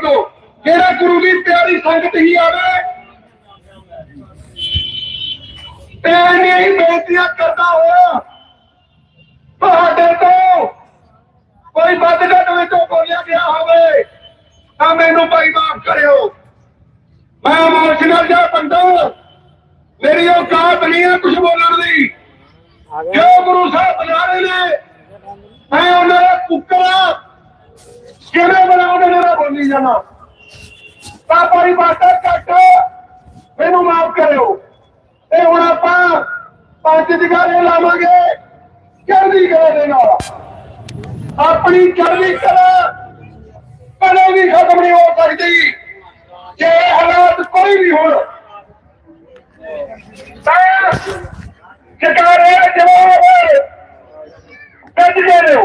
ਦਿਓ ਜਿਹੜਾ ਗੁਰੂ ਦੀ ਪਿਆਰੀ ਸੰਗਤ ਹੀ ਆਵੇ। ਤੇ ਨਹੀਂ ਬੇਨਤੀਆਂ ਕਰਦਾ ਹੋਇਆ ਤੁਹਾਡੇ ਤੋਂ ਕੋਈ ਵੱਧ ਘੱਟ ਵਿੱਚੋਂ ਬੋਲਿਆ ਗਿਆ ਹੋਵੇ, ਤਾਂ ਮੈਨੂੰ ਭਾਈ ਮਾਫ ਕਰਿਓ। ਮੈਂ ਇਮੋਸ਼ਨਲ ਜਿਹਾ ਬੰਦਾ ਮੇਰੀ ਔਕਾਤ ਨਹੀਂ ਹੈ ਕੁਝ ਬੋਲਣ ਦੀ। ਜੋ ਗੁਰੂ ਸਾਹਿਬ ਬੁਲਾ ਰਹੇ ਨੇ, ਮੈਂ ਉਹਨਾਂ ਦਾ ਪੁੱਤਰ ਕਿਵੇਂ ਬਣਾਉਂਦੇ ਨੇ ਨਾ ਬੋਲੀ ਜਾਣਾ। ਤਾਂ ਦੀ ਬਾਟਾ ਘੱਟ ਮੈਨੂੰ ਮਾਫ ਕਰਿਓ। ਤੇ ਹੁਣ ਆਪਾਂ ਪੰਜ ਦਿਗਾਰੇ ਲਾਵਾਂਗੇ ਚੜ੍ਹਦੀ ਕਲਾ ਦੇ ਨਾਲ। ਆਪਣੀ ਚੜ੍ਹਦੀ ਕਲਾ ਕਦੇ ਵੀ ਖਤਮ ਨਹੀਂ ਹੋ ਸਕਦੀ। ਜੇ ਹਾਲਾਤ ਕੋਈ ਵੀ ਹੋਣ, ਤਾਂ ਜਕਾਰੇ ਜਵਾਬ ਕੱਢ ਦੇ ਦਿਓ।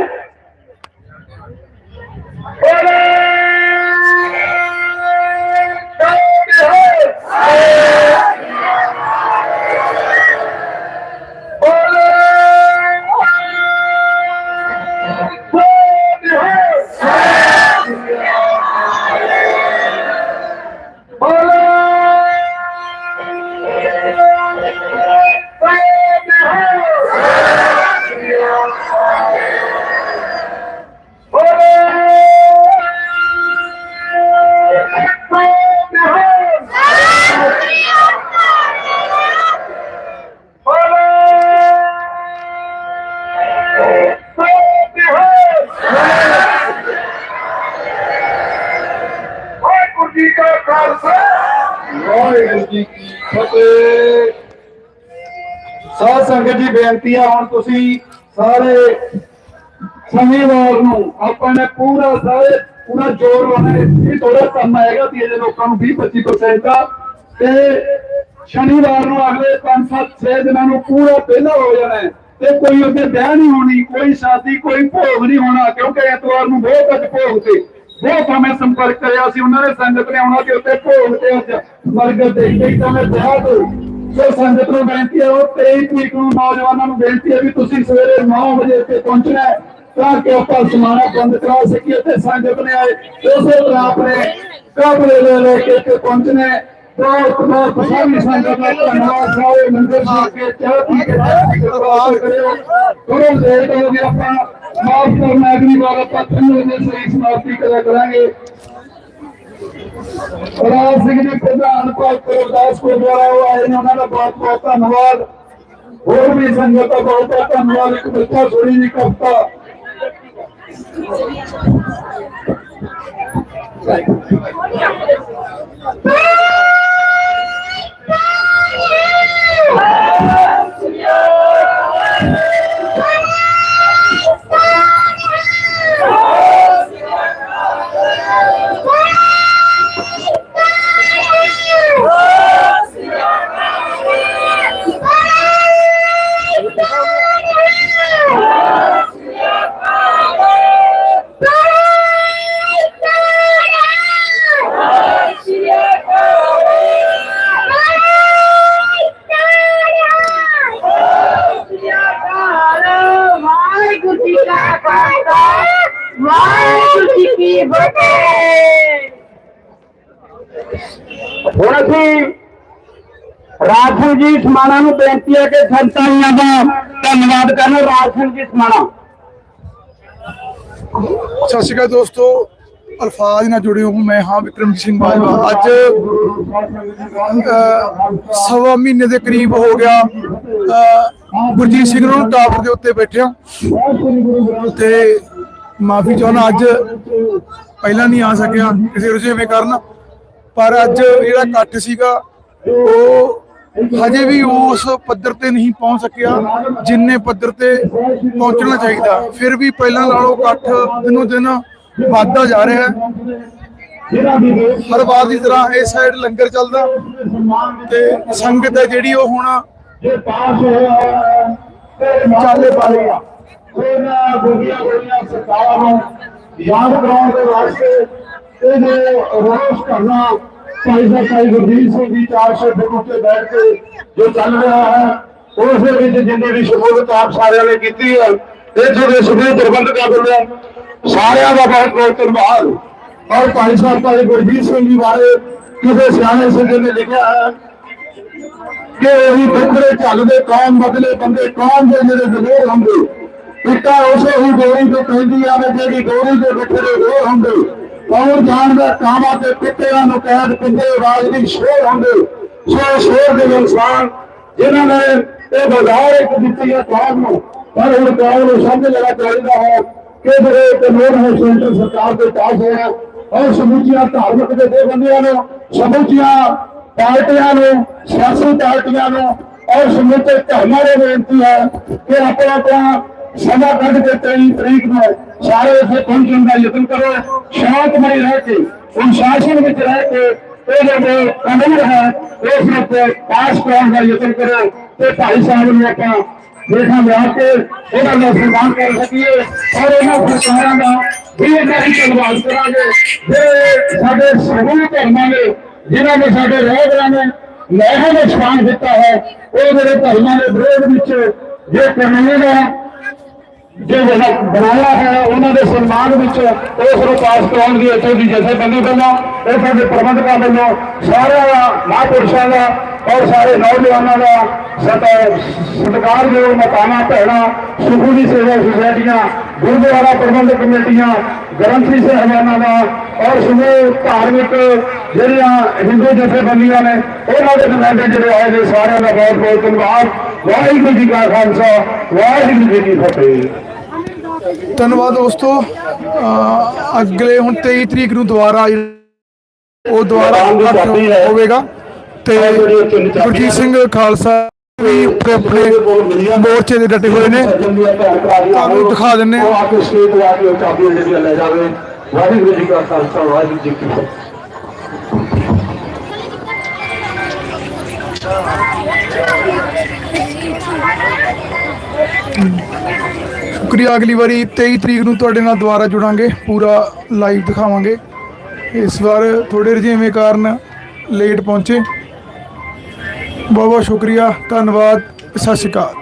ਵਾਹਿਗੁਰੂ ਜੀ ਕੀ ਫਤਿਹ। ਸਾਧ ਸੰਗਤ ਜੀ ਬੇਨਤੀ ਆ, ਹੁਣ ਤੁਸੀਂ ਸਾਰੇ ਸ਼ਨੀਵਾਰ ਨੂੰ ਆਪਾਂ ਨੇ ਪੂਰਾ ਸਾਰੇ, ਪੂਰਾ ਜ਼ੋਰ ਲਾਉਣਾ ਇਹ ਥੋੜਾ ਕੰਮ ਆਏਗਾ ਵੀ ਇਹਦੇ ਲੋਕਾਂ ਨੂੰ 20 25% ਦਾ। ਤੇ ਸ਼ਨੀਵਾਰ ਨੂੰ ਅਗਲੇ 5-7 6 ਦਿਨਾਂ ਨੂੰ ਪੂਰਾ ਪਹਿਲਾ ਹੋ ਜਾਣਾ ਹੈ। ਤੇ ਕੋਈ ਉੱਥੇ ਵਿਆਹ ਨਹੀਂ ਹੋਣੀ, ਕੋਈ ਸ਼ਾਦੀ, ਕੋਈ ਭੋਗ ਨਹੀਂ ਹੋਣਾ, ਕਿਉਂਕਿ ਐਤਵਾਰ ਨੂੰ ਬਹੁਤ ਅੱਜ ਭੋਗ ਤੇ। ਬਹੁਤ ਹਮੇ ਸੰਪਰਕ ਕਰਿਆ ਸੀ ਉਹਨਾਂ ਨੇ ਸੰਗਤ ਨੇ ਆਉਣਾ ਕਿ ਉੱਥੇ ਭੋਗ ਤੇ ਅੱਜ ਮਰਗਤ ਦੇ ਕਈ ਤਾਂ ਮੈਂ ਵਿਆਹ ਤੋਂ ਜੋ ਸੰਗਤ ਨੂੰ ਬੇਨਤੀ ਹੈ ਉਹ 23 ਤਰੀਕ ਨੂੰ ਨੌਜਵਾਨਾਂ ਨੂੰ ਬੇਨਤੀ ਹੈ ਵੀ ਤੁਸੀਂ ਸਵੇਰੇ 9 ਵਜੇ ਇੱਥੇ ਪਹੁੰਚਣਾ ਹੈ ਤਾਂ ਕਿ ਆਪਾਂ ਸਮਾਣਾ ਬੰਦ ਕਰਾ ਸਕੀਏ ਤੇ ਸੰਗਤ ਨੇ ਆਏ ਉਸੇ ਤਰ੍ਹਾਂ ਆਪਣੇ ਕਾਬਲੇ ਲੈ ਲੈ ਕੇ ਇੱਥੇ ਪਹੁੰਚਣਾ ਹੈ। ਬਹੁਤ ਬਹੁਤ ਸਾਰੀ ਸੰਗਤ ਦਾ ਧੰਨਵਾਦ ਸਾਰੇ ਲੰਗਰ ਛਕ ਕੇ ਚਾਹ ਪੀ ਕੇ ਲੇਟ ਹੋ ਗਿਆ ਆਪਾਂ ਮਾਫ ਕਰਨਾ ਅਗਲੀ ਵਾਰ ਆਪਾਂ ਤੁਹਾਨੂੰ ਦੇ ਸਹੀ ਸਮਾਪਤੀ ਕਰਿਆ ਕਰਾਂਗੇ। ਰਾਜ ਸਿੰਘ ਜੀ ਪ੍ਰਧਾਨ ਭਗਤ ਅਰਦਾਸ ਗੁਰਦੁਆਰਾ, ਉਹ ਆਏ ਨੇ, ਉਹਨਾਂ ਦਾ ਬਹੁਤ ਬਹੁਤ ਧੰਨਵਾਦ। ਹੋਰ ਵੀ ਸੰਗਤ ਦਾ ਬਹੁਤ ਬਹੁਤ ਧੰਨਵਾਦ, ਇੱਕ ਬੱਚਾ ਸੋਣੀ ਦੀ ਕਵਿਤਾ। ਵਾਹਿਗੁਰੂ ਕੀ ਫਤਿਹ ਹੁਣ ਅਸੀਂ ਰਾਜੂ ਜੀ ਸਮਾਣਾ ਨੂੰ ਬੇਨਤੀ ਹੈ ਕਿ ਸੰਤਾਂ ਦਾ ਧੰਨਵਾਦ ਕਰਨ ਰਾਜ ਜੀ ਸਮਾਣਾ। ਸਤਿ ਸ਼੍ਰੀ ਅਕਾਲ ਦੋਸਤੋ ਅਲਫਾਜ਼ ਨਾਲ ਜੁੜੇ ਹੋ ਮੈਂ ਹਾਂ ਵਿਕਰਮਜੀਤ ਸਿੰਘ ਬਾਜਵਾ। ਅੱਜ ਸਵਾ ਮਹੀਨੇ ਦੇ ਕਰੀਬ ਹੋ ਗਿਆ ਅਹ, ਗੁਰਜੀਤ ਸਿੰਘ ਨੂੰ ਟਾਵਰ ਦੇ ਉੱਤੇ ਬੈਠਿਆ। ਤੇ ਮਾਫੀ ਚਾਹੁੰਦਾ ਅੱਜ ਪਹਿਲਾਂ ਨਹੀਂ ਆ ਸਕਿਆ, ਕਿਸੇ ਰੁਝੇਵੇਂ ਕਾਰਨ। ਪਰ ਅੱਜ ਜਿਹੜਾ ਇਕੱਠ ਸੀਗਾ, ਉਹ ਹਜੇ ਵੀ ਉਸ ਪੱਧਰ ਤੇ ਨਹੀਂ ਪਹੁੰਚ ਸਕਿਆ, ਜਿੰਨੇ ਪੱਧਰ ਤੇ ਪਹੁੰਚਣਾ ਚਾਹੀਦਾ। ਫਿਰ ਵੀ ਪਹਿਲਾਂ ਨਾਲੋਂ ਇਕੱਠ ਦਿਨੋਂ ਦਿਨ ਵੱਧਦਾ ਜਾ ਰਿਹਾ। ਹੈ ਹਰ ਵਾਰ ਦੀ ਤਰ੍ਹਾਂ ਇਸ ਸਾਈਡ ਲੰਗਰ ਚੱਲਦਾ ਤੇ ਸੰਗਤ ਹੈ ਜਿਹੜੀ ਉਹ ਹੁਣ ਜੇ ਪਾਸ ਹੋਇਆ ਚਾਲੇ ਪਾ ਲਿਆ ਗੋਲੀਆਂ ਗੋਲੀਆਂ, ਸਰਕਾਰ ਨੂੰ ਯਾਦ ਕਰਾਉਣ ਦੇ ਵਾਸਤੇ ਇਹ ਜੋ ਰੋਸ ਕਰਨਾ ਭਾਈ ਸਾਹਿਬ, ਭਾਈ ਗੁਰਜੀਤ ਸਿੰਘ ਜੀ 400 ਫੁੱਟ ਉੱਤੇ ਬੈਠ ਕੇ ਜੋ ਚੱਲ ਰਿਹਾ ਹੈ, ਉਸ ਦੇ ਵਿੱਚ ਜਿੰਨੀ ਵੀ ਸ਼ਮੂਲੀਅਤ ਆਪ ਸਾਰਿਆਂ ਨੇ ਕੀਤੀ ਹੈ ਇੱਥੋਂ ਦੇ ਸਮੂਹ ਪ੍ਰਬੰਧਕਾਂ ਵੱਲੋਂ ਸਾਰਿਆਂ ਦਾ ਬਹੁਤ ਬਹੁਤ ਧੰਨਵਾਦ। ਔਰ ਭਾਈ ਸਾਹਿਬ, ਭਾਈ ਗੁਰਜੀਤ ਸਿੰਘ ਜੀ ਬਾਰੇ ਕਿਸੇ ਸਿਆਣੇ ਸਿੰਘ ਨੇ ਲਿਖਿਆ ਹੈ ਕਿ ਉਹੀ ਬੰਦੇ ਚੱਲਦੇ ਕੌਮ ਬਦਲੇ ਬੰਦੇ ਕੌਮ ਦੇ ਜਿਹੜੇ ਦਲੇਰ ਹੁੰਦੇ? ਪਿੱਤਾ ਉਸੇ ਹੀ ਗੋਰੀ ਤੋਂ ਪੈਂਦੀ ਆਵੇ ਜਿਹੜੀ ਗੋਰੀ ਦੇ ਬਠਰੇ ਹੋਰ ਹੁੰਦੇ, ਕੌਣ ਜਾਣਦਾ ਕਾਮਾਂ ਤੇ ਪਿੱਤਿਆਂ ਨੂੰ ਕੈਦ ਪਿੰਦੇ ਰਾਜ ਦੀ ਸ਼ੇਰ ਹੁੰਦੇ? ਸੋ ਸ਼ੇਰ ਦੇ ਇਨਸਾਨ, ਜਿਨ੍ਹਾਂ ਨੇ ਇਹ ਬਾਜ਼ਾਰ ਇੱਕ ਦਿੱਤੀ ਹੈ ਕੌਮ ਨੂੰ, ਪਰ ਹੁਣ ਕੌਮ ਨੂੰ ਸਮਝ ਲੈਣਾ ਚਾਹੀਦਾ ਹੈ ਕਿ ਜਿਹੜੇ ਕਾਨੂੰਨ ਹੈ ਸੈਂਟਰ ਸਰਕਾਰ ਦੇ ਪਾਸ ਹੋਇਆ ਔਰ ਸਮੁੱਚੀਆਂ ਧਾਰਮਿਕ ਦੇ ਦੇ ਬੰਦਿਆਂ ਨੂੰ, ਸਮੁੱਚੀਆਂ ਪਾਰਟੀਆਂ ਨੂੰ, ਸਿਆਸੀ ਪਾਰਟੀਆਂ ਨੂੰ, ਔਰ ਸਮੁੱਚੇ ਧਰਮਾਂ ਨੂੰ ਬੇਨਤੀ ਹੈ ਕਿ ਆਪਣਾ ਆਪਣਾ ਸਮਾਂ ਕੱਢ ਕੇ 23 ਤਰੀਕ ਨੂੰ ਸਾਰੇ ਇੱਥੇ ਪਹੁੰਚਣ ਦਾ ਯਤਨ ਕਰੋ। ਸ਼ਾਂਤਮਈ ਰਹਿ ਕੇ, ਅਨੁਸ਼ਾਸਨ ਵਿੱਚ ਰਹਿ ਕੇ ਇਹ ਜਿਹੜੇ ਕਾਨੂੰਨ ਹੈ ਉਸ ਨੂੰ ਪਾਸ ਕਰਾਉਣ ਦਾ ਯਤਨ ਕਰੋ। ਤੇ ਭਾਈ ਸਾਹਿਬ ਨੂੰ ਆਪਾਂ ਦੇਖਾਂ ਲਿਆ ਕੇ, ਉਹਨਾਂ ਦਾ ਸਨਮਾਨ ਕਰ ਸਕੀਏ ਔਰ ਉਹਨਾਂ ਸਰਕਾਰਾਂ ਦਾ ਵੀ ਇਹਨਾਂ ਦੀ ਧੰਨਵਾਦ ਕਰਾਂਗੇ। ਜਿਹੜੇ ਸਾਡੇ ਸਮੂਹ ਧਰਮਾਂ ਨੇ, ਜਿਨ੍ਹਾਂ ਨੇ ਸਾਡੇ ਰਹਿਬਰਾਂ ਨੇ ਲਹਿਰਾਂ ਦਾ ਸਥਾਨ ਦਿੱਤਾ ਹੈ, ਉਹ ਜਿਹੜੇ ਧਰਮਾਂ ਦੇ ਵਿਰੋਧ ਵਿੱਚ ਜੇ ਕਾਨੂੰਨ ਹੈ ਜਿਹੜਾ ਬਣਾਇਆ ਹੈ, ਉਹਨਾਂ ਦੇ ਸਨਮਾਨ ਵਿੱਚ ਉਸ ਨੂੰ ਪਾਸ ਕਰਾਉਣ ਦੀ ਇੱਥੋਂ ਦੀ ਜਥੇਬੰਦੀ ਵੱਲੋਂ, ਇੱਥੋਂ ਦੇ ਪ੍ਰਬੰਧਕਾਂ ਵੱਲੋਂ ਸਾਰਿਆਂ ਦਾ, ਮਹਾਂਪੁਰਸ਼ਾਂ ਦਾ ਔਰ ਸਾਰੇ ਨੌਜਵਾਨਾਂ ਦਾ ਸਤ- ਸਤਿਕਾਰਯੋਗ ਮਕਾਨਾ, ਭੈਣਾ ਸੁਖੂ ਦੀ ਸੇਵਾ ਸੁਸਾਇਟੀਆਂ ਗੁਰਦੁਆਰਾ ਪ੍ਰਬੰਧਕ ਕਮੇਟੀਆਂ, ਗ੍ਰੰਥੀ ਸਹਿਬਾਨਾਂ ਦਾ ਔਰ ਸਮੂਹ ਧਾਰਮਿਕ ਜਿਹੜੀਆਂ ਹਿੰਦੂ ਜਥੇਬੰਦੀਆਂ ਨੇ ਉਹਨਾਂ ਦੇ ਨੁਮਾਇੰਦੇ ਜਿਹੜੇ ਆਏ ਨੇ ਸਾਰਿਆਂ ਦਾ ਬਹੁਤ ਬਹੁਤ ਧੰਨਵਾਦ। ਵਾਹਿਗੁਰੂ ਜੀ ਕਾ ਖਾਲਸਾ ਵਾਹਿਗੁਰੂ ਜੀ ਕੀ ਫਤਿਹ। ਧੰਨਵਾਦ ਦੋਸਤੋ। ਅਗਲੇ ਹੁਣ 23 ਤਰੀਕ ਨੂੰ ਦੁਬਾਰਾ ਉਹ ਦੁਬਾਰਾ ਹੋਵੇਗਾ। ਤੇ ਗੁਰਜੀਤ ਸਿੰਘ ਖਾਲਸਾ ਵੀ ਉੱਪਰ ਆਪਣੇ ਮੋਰਚੇ ਦੇ ਡਟੇ ਹੋਏ ਨੇ। ਤੁਹਾਨੂੰ ਦਿਖਾ ਦਿੰਨੇ ਆ। ਕੇ ਸਟੇਜ ਆ ਕੇ ਜਿਹੜੀਆਂ ਲੈ ਜਾਵੇ। ਵਾਹਿਗੁਰੂ ਜੀ ਕਾ ਖਾਲਸਾ ਵਾਹਿਗੁਰੂ ਜੀ ਕੀ ਫਤਿਹ ਸ਼ੁਕਰੀਆ, ਅਗਲੀ ਵਾਰੀ 23 ਤਰੀਕ ਨੂੰ ਤੁਹਾਡੇ ਨਾਲ ਦੁਬਾਰਾ ਜੁੜਾਂਗੇ, ਪੂਰਾ ਲਾਈਵ ਦਿਖਾਵਾਂਗੇ। ਇਸ ਵਾਰ ਥੋੜੇ ਰਜੇਵੇਂ ਕਾਰਨ ਲੇਟ ਪਹੁੰਚੇ। ਬਹੁਤ ਬਹੁਤ ਸ਼ੁਕਰੀਆ, ਧੰਨਵਾਦ, ਸਤਿ ਸ਼੍ਰੀ ਅਕਾਲ।